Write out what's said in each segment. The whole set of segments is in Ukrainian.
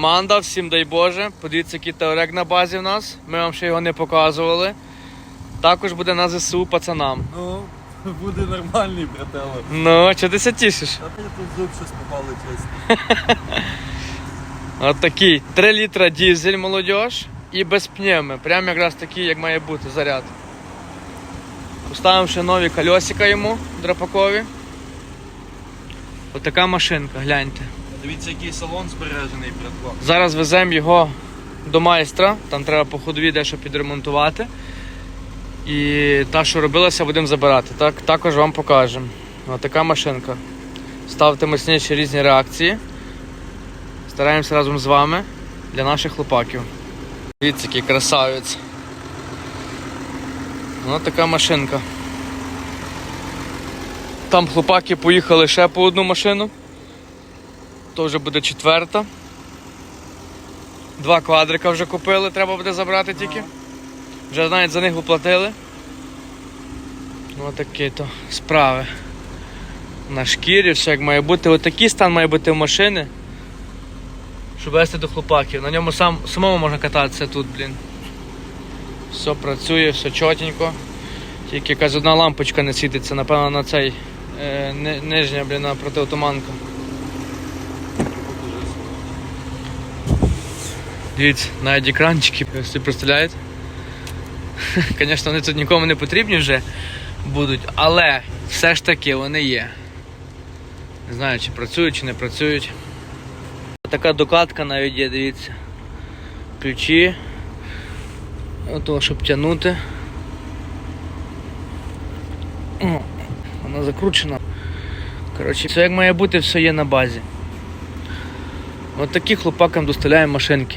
Команда, всім дай Боже. Подивіться, який теорек на базі в нас. Ми вам ще його не показували. Також буде на ЗСУ пацанам. Ну, буде нормальний, брателло. Ну, чи ти ся тішиш? А ти тут зуб щось попали, чесно. От такий 3 літра дізель молодіж і без пневми. Прям якраз такий, як має бути заряд. Поставимо ще нові кольосика йому драпакові. От така машинка, гляньте. Дивіться, який салон збережений, братва. Зараз веземо його до майстра, там треба по ходові дещо підремонтувати. І та, що робилася, будемо забирати. Так, також вам покажемо. Ось така машинка. Ставте мощніші різні реакції. Стараємося разом з вами для наших хлопаків. Дивіться, який красавець. Ось така машинка. Там хлопаки поїхали ще по одну машину. То вже буде четверта. Два квадрика вже купили, треба буде забрати тільки. Вже навіть за них оплатили. Ось такі то справи. На шкірі, все як має бути. Отакий стан має бути в машини. Щоб вести до хлопаків. На ньому сам, самому можна кататися тут, блін. Все працює, все чотенько. Тільки якась одна лампочка не світиться, напевно, на цей е, нижня, блін, на Дивіться, навіть екранчики, собі представляєте? Звісно, вони тут нікому не потрібні вже будуть, але все ж таки вони є. Не знаю, чи працюють, чи не працюють. Така докатка навіть є, дивіться. Ключі. Ото, щоб тягнути. Вона закручена. Коротше, все як має бути, все є на базі. От такі хлопакам доставляємо машинки.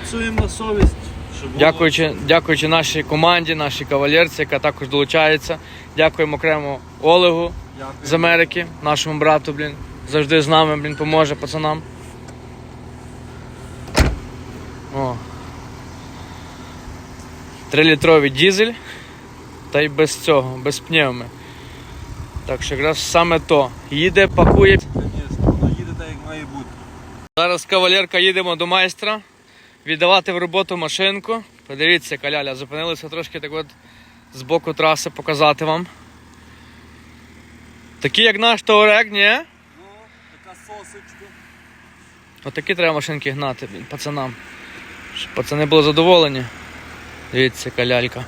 Працюємо на совість. Щоб було- Дякуючи, дякуючи нашій команді, нашій кавалерці, яка також долучається. Дякуємо окремо Олегу Дякую. з Америки, нашому брату, блін. Завжди з нами, блін, поможе пацанам. О. Трилітровий дізель. Та й без цього, без пневми. Так що якраз саме то. Їде, пакує. Звісно, воно їде так, як має бути. Зараз кавалерка їдемо до майстра віддавати в роботу машинку. Подивіться, каляля, зупинилися трошки так от з боку траси показати вам. Такі як наш Таурек, ні? Ну, така сосочка. Отакі треба машинки гнати, блін, пацанам. Щоб пацани були задоволені. Дивіться, калялька.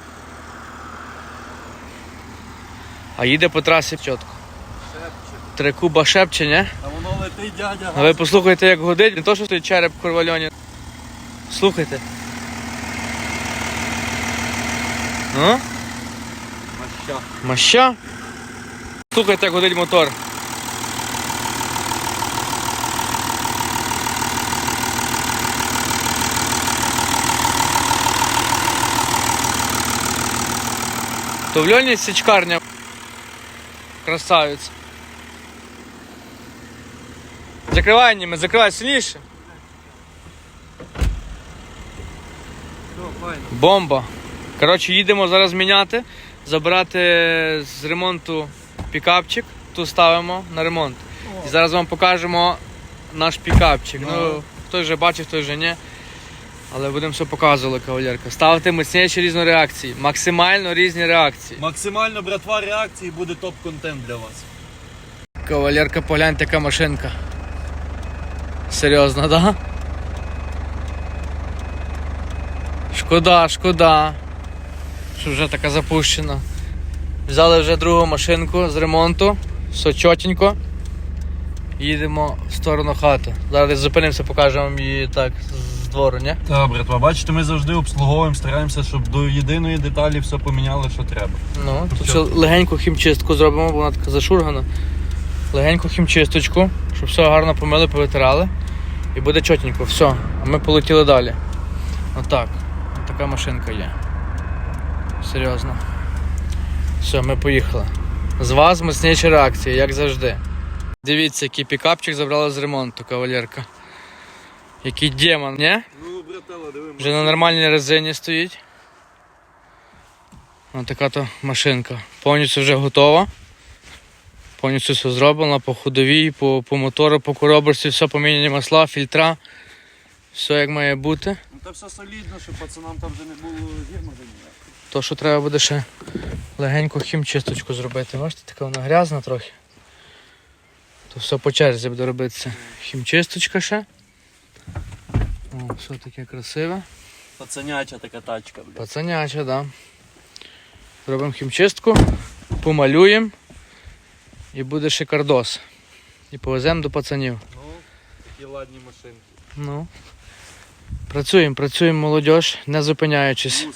А їде по трасі чітко. Шепче. Три куба шепче, ні? А воно летить, дядя. А ви послухайте, як гудить, не то, що стоїть череп в. Слухайте. Ну? Маща. Маща? Слухайте, як гудить мотор. То в Льоні січкарня. Красавець. Закривай німи, закривай сильніше. Все, файно. Бомба. Коротше, їдемо зараз міняти, забирати з ремонту пікапчик, тут ставимо на ремонт. І зараз вам покажемо наш пікапчик. Ну, хтось вже бачив, хтось вже ні. Але будемо все показувати, кавалерка. Ставити міцніші різні реакції, максимально різні реакції. Максимально, братва, реакції буде топ-контент для вас. Кавалерка, погляньте, яка машинка. Серйозно, да? Шкода, шкода. Що вже така запущена. Взяли вже другу машинку з ремонту. Все чотенько. Їдемо в сторону хати. Зараз зупинимося, покажемо вам її так з двору, ні? Так, братва, бачите, ми завжди обслуговуємо, стараємося, щоб до єдиної деталі все поміняли, що треба. Ну, тут ще легеньку хімчистку зробимо, бо вона така зашургана. Легеньку хімчисточку, щоб все гарно помили, повитирали. І буде чотенько. Все. А ми полетіли далі. Отак. Така машинка є. Серйозно. Все, ми поїхали. З вас міцніші реакції, як завжди. Дивіться, який пікапчик забрали з ремонту, кавалерка. Який демон, ні? Ну, братела, диви, Вже на нормальній резині стоїть. Ось така то машинка. Повністю вже готова. Повністю все зроблено по ходовій, по, по мотору, по коробочці, все поміняні масла, фільтра. Все як має бути. Та все солідно, щоб пацанам там вже не було гірма за ніяк. То, що треба буде ще легенько хімчисточку зробити. Бачите, така вона грязна трохи. То все по черзі буде робитися. Хімчисточка ще. О, все таке красиве. Пацаняча така тачка, блядь. Пацаняча, да. Зробимо хімчистку, помалюємо і буде шикардос. І повеземо до пацанів. Ну, такі ладні машинки. Ну. Працюємо, працюємо молодь, не зупиняючись.